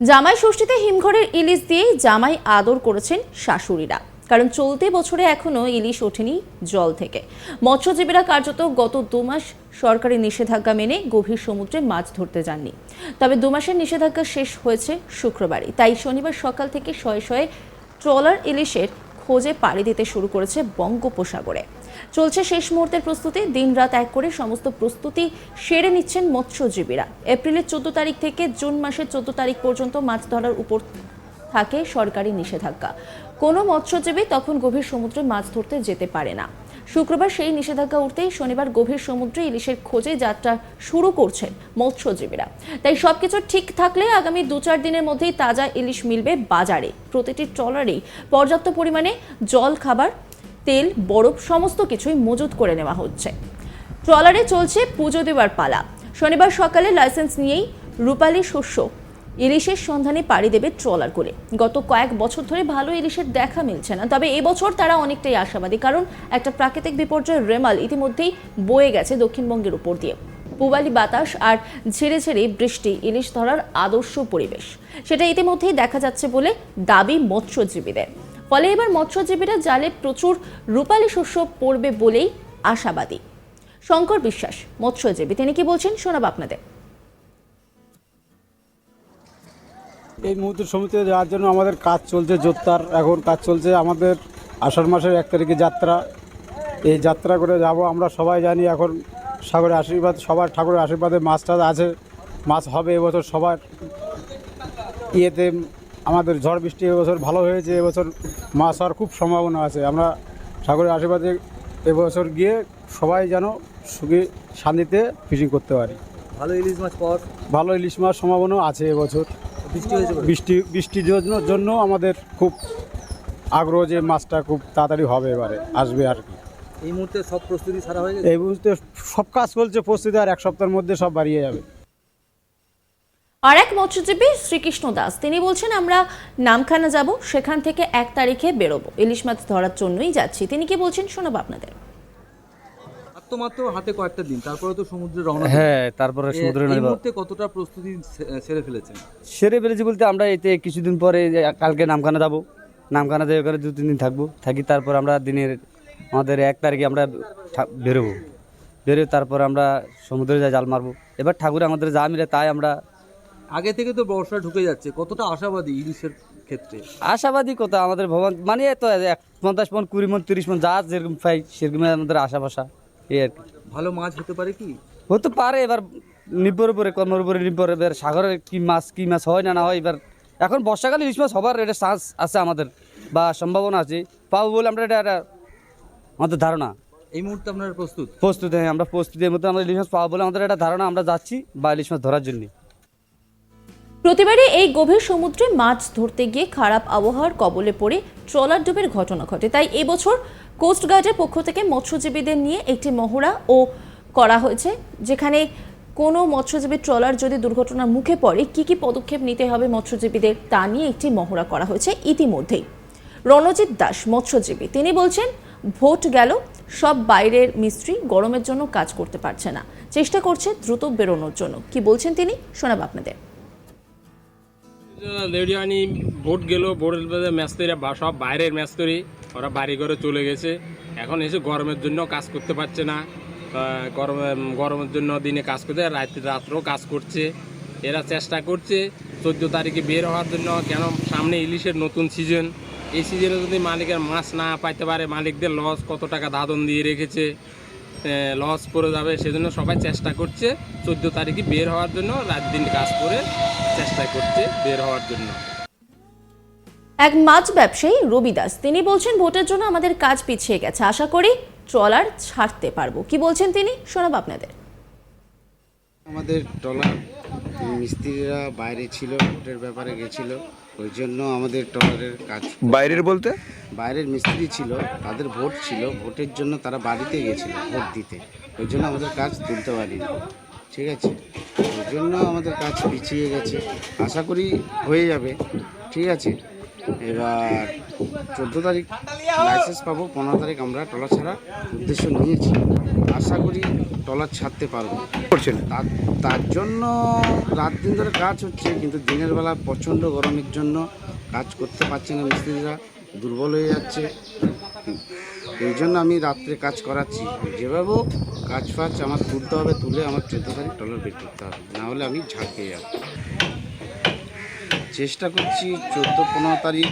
জামাই ষষ্ঠীতে হিমঘরের ইলিশ দিয়েই জামাই আদর করেছেন শাশুড়িরা। কারণ চলতি বছরে এখনও ইলিশ ওঠেনি জল থেকে। মৎস্যজীবীরা কার্যত গত দু মাস সরকারি নিষেধাজ্ঞা মেনে গভীর সমুদ্রে মাছ ধরতে যাননি। তবে দু মাসের নিষেধাজ্ঞা শেষ হয়েছে শুক্রবারই। তাই শনিবার সকাল থেকে শয়ে শয়ে ট্রলার ইলিশের খোঁজে পাড়ি দিতে শুরু করেছে বঙ্গোপসাগরে। চলছে শেষ মুহূর্তের প্রস্তুতি। দিনরাত এক করে সমস্ত প্রস্তুতি সেরে নিচ্ছেন মৎস্যজীবীরা। এপ্রিলের চোদ্দ তারিখ থেকে জুন মাসের চোদ্দ তারিখ পর্যন্ত মাছ ধরার উপর থাকে সরকারি নিষেধাজ্ঞা। কোনো মৎস্যজীবী তখন গভীর সমুদ্রে মাছ ধরতে যেতে পারে না। শুক্রবার সেই নিষেধাজ্ঞা উঠতেই শনিবার গভীর সমুদ্রে ইলিশের খোঁজে যাত্রা শুরু করছেন মৎস্যজীবীরা। তাই সবকিছু ঠিক থাকলে আগামী দু চার দিনের মধ্যেই তাজা ইলিশ মিলবে বাজারে। প্রতিটি ট্রলারেই পর্যাপ্ত পরিমাণে জল, খাবার তেল, বরফ, সমস্ত কিছুই মজুত করে নেওয়া হচ্ছে। ট্রলারে চলছে পুজো দেওয়ার পালা। শনিবার সকালে লাইসেন্স নিয়েই রূপালী শস্য ইলিশের সন্ধানে পাড়ি দেবে ট্রলার করে। গত কয়েক বছর ধরে ভালো ইলিশের দেখা মিলছে না, তবে এবছর তারা অনেকটাই আশাবাদী, কারণ একটা প্রাকৃতিক বিপর্যয় রেমাল ইতিমধ্যেই বয়ে গেছে দক্ষিণবঙ্গের উপর দিয়ে। পূবালি বাতাস আর ঝেড়ে ঝেড়ে বৃষ্টি, ইলিশ ধরার আদর্শ পরিবেশ। সেটা ইতিমধ্যেই দেখা যাচ্ছে বলে দাবি মৎস্যজীবীদের। ফলে এবার মৎস্যজীবীরা জালে প্রচুর রূপালী শস্য পড়বে বলেই আশাবাদী। শঙ্কর বিশ্বাস, মৎস্যজীবী। তিনি কি বলছেন শোনাব আপনাদের। এই মুহূর্তে সমিতিতে যাওয়ার জন্য আমাদের কাজ চলছে জোরদার। এখন কাজ চলছে আমাদের আষাঢ় মাসের এক তারিখে যাত্রা। এই যাত্রা করে যাব আমরা সবাই জানি এখন সাগরের আশীর্বাদ, সবার ঠাকুরের আশীর্বাদে মাছ টাছ আছে। মাছ হবে এবছর সবার। ইয়েতে আমাদের ঝড় বৃষ্টি এবছর ভালো হয়েছে এবছর মাছ হওয়ার খুব সম্ভাবনা আছে। আমরা সাগরের আশীর্বাদে এবছর গিয়ে সবাই যেন সুখে শান্তিতে ফিশিং করতে পারি। ভালো ইলিশ মাছ পাওয়ার ভালো ইলিশ মাছ সম্ভাবনা আছে এবছর। বৃষ্টি হয়েছে বৃষ্টি বৃষ্টির জন্য জন্য আমাদের খুব আগ্রহ যে মাছটা খুব তাড়াতাড়ি হবে এবারে আসবে আর কি। এই মুহূর্তে সব প্রস্তুতি সারা হয়ে গেছে? এই মুহূর্তে সব কাজ চলছে প্রস্তুতি আর এক সপ্তাহের মধ্যে সব বাড়িয়ে যাবে। আর এক মৎস্যজীবী শ্রীকৃষ্ণ দাস। তিনি বলছেন আমরা নামখানা যাব সেখান থেকে এক তারিখে বেরোবো। ইলিশ মাছ ধরার জন্যই যাচ্ছি। তিনি কি বলছেন শোনাবো আপনাদের? মাত্র হাতে কয়েকটা দিন তারপরে তো সমুদ্রে রওনা হ্যাঁ তারপরে সমুদ্রে এই মুহূর্তে কতটা প্রস্তুতি সেরে ফেলেছেন? সেরে ফেলেছি বলতে আমরা এতে কিছুদিন পরে কালকে নামখানা যাব। নামখানা দিয়ে ওখানে দু তিন দিন থাকব। থাকি তারপর আমরা দিনের আমাদের এক তারিখে আমরা বেরোবো। বেরোয় তারপর আমরা সমুদ্রে যা জাল মারবো। এবার ঠাকুর আমাদের যা মিলে তাই আমরা আগে থেকে তো বর্ষা ঢুকে যাচ্ছে কতটা আশাবাদী ইলিশের ক্ষেত্রে? আশাবাদী কথা আমাদের ভবন মানে তো এক পঞ্চাশ মন কুড়ি মন তিরিশ মন যা যেরকম পাই সেরকম আমাদের আশা ভাষা এই আর কি। ভালো মাছ হতে পারে কি? হতে পারে এবার নির্ভর উপরে কর্মের উপরে নির্ভর এবার সাগরের কি মাছ কি মাছ হয় না না হয় এবার এখন বর্ষাকালে ইলিশ মাছ হবার এটা চান্স আছে আমাদের বা সম্ভাবনা আছে পাবো বলে আমরা এটা একটা আমাদের ধারণা। এই মুহূর্তে আপনারা প্রস্তুত? প্রস্তুত হ্যাঁ আমরা প্রস্তুতির মধ্যে আমরা ইলিশ মাছ পাবো বলে আমাদের একটা ধারণা আমরা যাচ্ছি বা ইলিশ মাছ ধরার জন্য। প্রতিবারই এই গভীর সমুদ্রে মাছ ধরতে গিয়ে খারাপ আবহাওয়ার কবলে পড়ে ট্রলার ডুবের ঘটনা ঘটে। তাই এবছর কোস্টগার্ডের পক্ষ থেকে মৎস্যজীবীদের নিয়ে একটি মহড়া ও করা হয়েছে, যেখানে কোনো মৎস্যজীবী ট্রলার যদি দুর্ঘটনার মুখে পড়ে, কি কি পদক্ষেপ নিতে হবে মৎস্যজীবীদের তা নিয়ে একটি মহড়া করা হয়েছে ইতিমধ্যেই। রণজিৎ দাস, মৎস্যজীবী, তিনি বলছেন, ভোট গেল, সব বাইরের মিস্ত্রি গরমের জন্য কাজ করতে পারছে না। চেষ্টা করছে দ্রুত বেরোনোর জন্য। কি বলছেন তিনি? শোনাব আপনাদের। লেডিয়ানি ভোট গেল ভোটের মধ্যে ম্যাস্তরিরা বা সব বাইরের ম্যাস্তরি ওরা বাড়ি ঘরে চলে গেছে। এখন এসে গরমের জন্য কাজ করতে পারছে না। গরমে, গরমের জন্য দিনে কাজ করতে রাত্রি রাত্রেও কাজ করছে। এরা চেষ্টা করছে চোদ্দ তারিখে বের হওয়ার জন্য, কেন সামনে ইলিশের নতুন সিজন এই সিজনে যদি মালিকের মাছ না পাইতে পারে, মালিকদের লস কত টাকা দাদন দিয়ে রেখেছে। লস পড়ে যাবে, সেজন্য সবাই চেষ্টা করছে চোদ্দ তারিখে বের হওয়ার জন্য, রাত দিন কাজ করে চেষ্টা করছে বের হওয়ার জন্য। এক মাছ ব্যবসায়ী রবি দাস তিনি বলছেন, ভোটের জন্য আমাদের কাজ পিছিয়ে গেছে। আশা করি ট্রলার ছাড়তে পারব। কি বলছেন তিনি? শোনাব আপনাদের। আমাদের ট্রলার মিস্ত্রিরা বাইরে ছিল ভোটের ব্যাপারে গেছিল ওই জন্য আমাদের ট্রলারের কাজ বাইরের বলতে? বাইরের মিস্ত্রি ছিল তাদের ভোট ছিল ভোটের জন্য তারা বাড়িতে গেছিল ভোট দিতে। ওই জন্য আমাদের কাজ তুলতে পারিনি। ঠিক আছে? ওই জন্য আমাদের কাজ পিছিয়ে গেছে। আশা করি হয়ে যাবে। ঠিক আছে? এবার চোদ্দ তারিখ লাইসেন্স পাবো পনেরো তারিখ আমরা ট্রলার ছাড়া উদ্দেশ্য নিয়েছি। আশা করি ট্রলার ছাড়তে পারব। করছেন? তার তার জন্য রাত দিন ধরে কাজ হচ্ছে কিন্তু দিনের বেলা প্রচণ্ড গরমের জন্য কাজ করতে পারছে না মিস্ত্রিরা দুর্বল হয়ে যাচ্ছে। এই জন্য আমি রাত্রে কাজ করাচ্ছি। যেভাবে কাজ ফাজ আমার তুলতে হবে তুলে আমার চোদ্দ তারিখ টলার বের করতে হবে। না হলে আমি ঝাড় খেয়ে যাব। চেষ্টা করছি চোদ্দ পনেরো তারিখ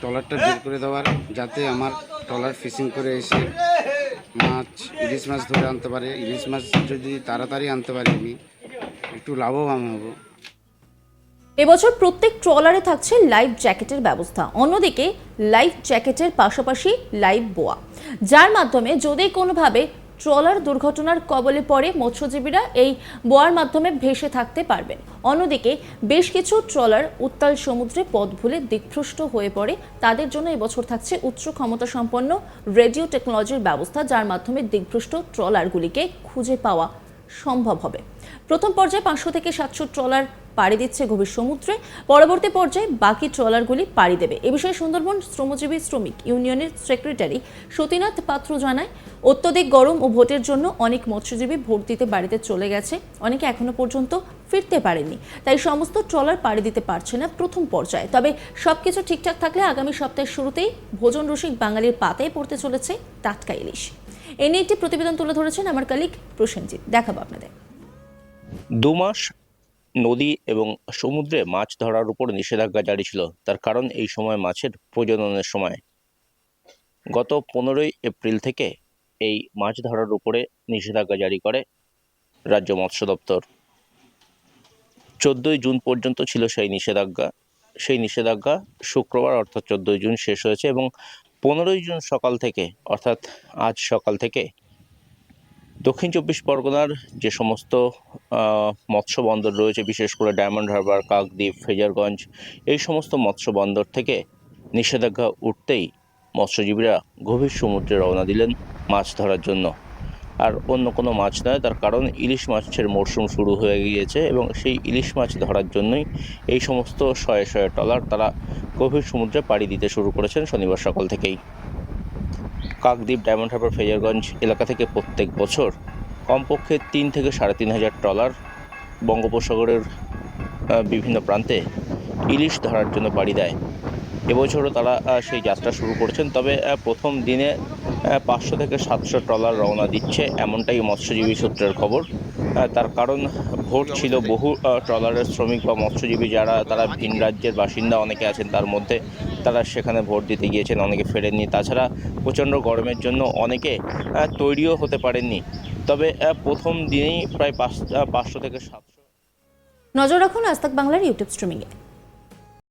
ট্রলারটা বের করে দেওয়ার, যাতে আমার ট্রলার ফিশিং করে এসে মাছ, ইলিশ মাছ ধরে আনতে পারে। ইলিশ মাছ যদি তাড়াতাড়ি আনতে পারি আমি, একটু লাভবান হব। এবছর প্রত্যেক ট্রলারে থাকছে লাইফ জ্যাকেটের ব্যবস্থা। অন্যদিকে, লাইফ জ্যাকেটের পাশাপাশি লাইফ বোয়া। যার মাধ্যমে যদি কোনোভাবে ট্রলার দুর্ঘটনার কবলে পড়ে মৎস্যজীবীরা এই বোয়ার মাধ্যমে ভেসে থাকতে পারবেন। অন্যদিকে বেশ কিছু ট্রলার উত্তাল সমুদ্রে পথ ভুলে দিকভ্রষ্ট হয়ে পড়ে। তাদের জন্য এবছর থাকছে উচ্চ ক্ষমতা সম্পন্ন রেডিও টেকনোলজির ব্যবস্থা, যার মাধ্যমে দিকভ্রষ্ট ট্রলারগুলিকে খুঁজে পাওয়া সম্ভব হবে। প্রথম পর্যায়ে পাঁচশো থেকে সাতশো ট্রলার পাড়ি দিচ্ছে গভীর সমুদ্রে। পরবর্তী পর্যায়ে বাকি ট্রলারগুলি পাড়ি দেবে। এ বিষয়ে সুন্দরবন শ্রমজীবী শ্রমিক ইউনিয়নের সেক্রেটারি সতীনাথ পাত্র জানায়, অত্যধিক গরম ও ভোটের জন্য অনেক মৎস্যজীবী ভোট দিতে বাড়িতে চলে গেছে। অনেকে এখনও পর্যন্ত ফিরতে পারেনি তাই সমস্ত ট্রলার পাড়ি দিতে পারছে না প্রথম পর্যায়ে। তবে সবকিছু ঠিকঠাক থাকলে আগামী সপ্তাহের শুরুতেই ভোজন রসিক বাঙালির পাতায় পড়তে চলেছে টাটকা ইলিশ। এ নিয়ে একটি প্রতিবেদন তুলে ধরেছেন আমার কালিক প্রসেনজিৎ। দেখাবো আপনাদের। দু মাস নদী এবং সমুদ্রে মাছ ধরার উপর নিষেধাজ্ঞা জারি ছিল। তার কারণ এই সময় মাছের প্রজননের সময়। গত পনেরোই এপ্রিল থেকে এই মাছ ধরার উপরে নিষেধাজ্ঞা জারি করে রাজ্য মৎস্য দপ্তর। চোদ্দোই জুন পর্যন্ত ছিল সেই নিষেধাজ্ঞা। সেই নিষেধাজ্ঞা শুক্রবার অর্থাৎ চোদ্দোই জুন শেষ হয়েছে এবং পনেরোই জুন সকাল থেকে, অর্থাৎ আজ সকাল থেকে দক্ষিণ চব্বিশ পরগনার যে সমস্ত মৎস্য বন্দর রয়েছে, বিশেষ করে ডায়মন্ড হারবার কাকদ্বীপ ফেজারগঞ্জ এই সমস্ত মৎস্য বন্দর থেকে নিষেধাজ্ঞা উঠতেই মৎস্যজীবীরা গভীর সমুদ্রে রওনা দিলেন মাছ ধরার জন্য। আর অন্য কোনো মাছ নয়, তার কারণ ইলিশ মাছের মরশুম শুরু হয়ে গিয়েছে এবং সেই ইলিশ মাছ ধরার জন্যই এই সমস্ত শয়ে শয়ে ট্রলার তারা গভীর সমুদ্রে পাড়ি দিতে শুরু করেছেন শনিবার সকাল থেকেই। কাকদ্বীপ ডায়মন্ড হারবার ফেজারগঞ্জ এলাকা থেকে প্রত্যেক বছর কমপক্ষে তিন থেকে সাড়ে তিন হাজার ট্রলার বঙ্গোপসাগরের বিভিন্ন প্রান্তে ইলিশ ধরার জন্য পাড়ি দেয়। এবছরও তারা সেই যাত্রা শুরু করছেন, তবে প্রথম দিনে পাঁচশো থেকে সাতশো ট্রলার রওনা দিচ্ছে এমনটাই মৎস্যজীবী সূত্রের খবর। তার কারণ ভোট ছিল বহু ট্রলারের শ্রমিক বা মৎস্যজীবী যারা, তারা ভিন রাজ্যের বাসিন্দা অনেকে আছেন, তার মধ্যে তারা সেখানে ভোট দিতে গিয়েছেন, অনেকে ফেরেননি। তাছাড়া প্রচণ্ড গরমের জন্য অনেকে তৈরিও হতে পারেননি। তবে প্রথম দিনেই প্রায় পাঁচ পাঁচশো থেকে সাতশো নজর রাখুন আস্তাক বাংলার ইউটিউব স্ট্রিমিংয়ে।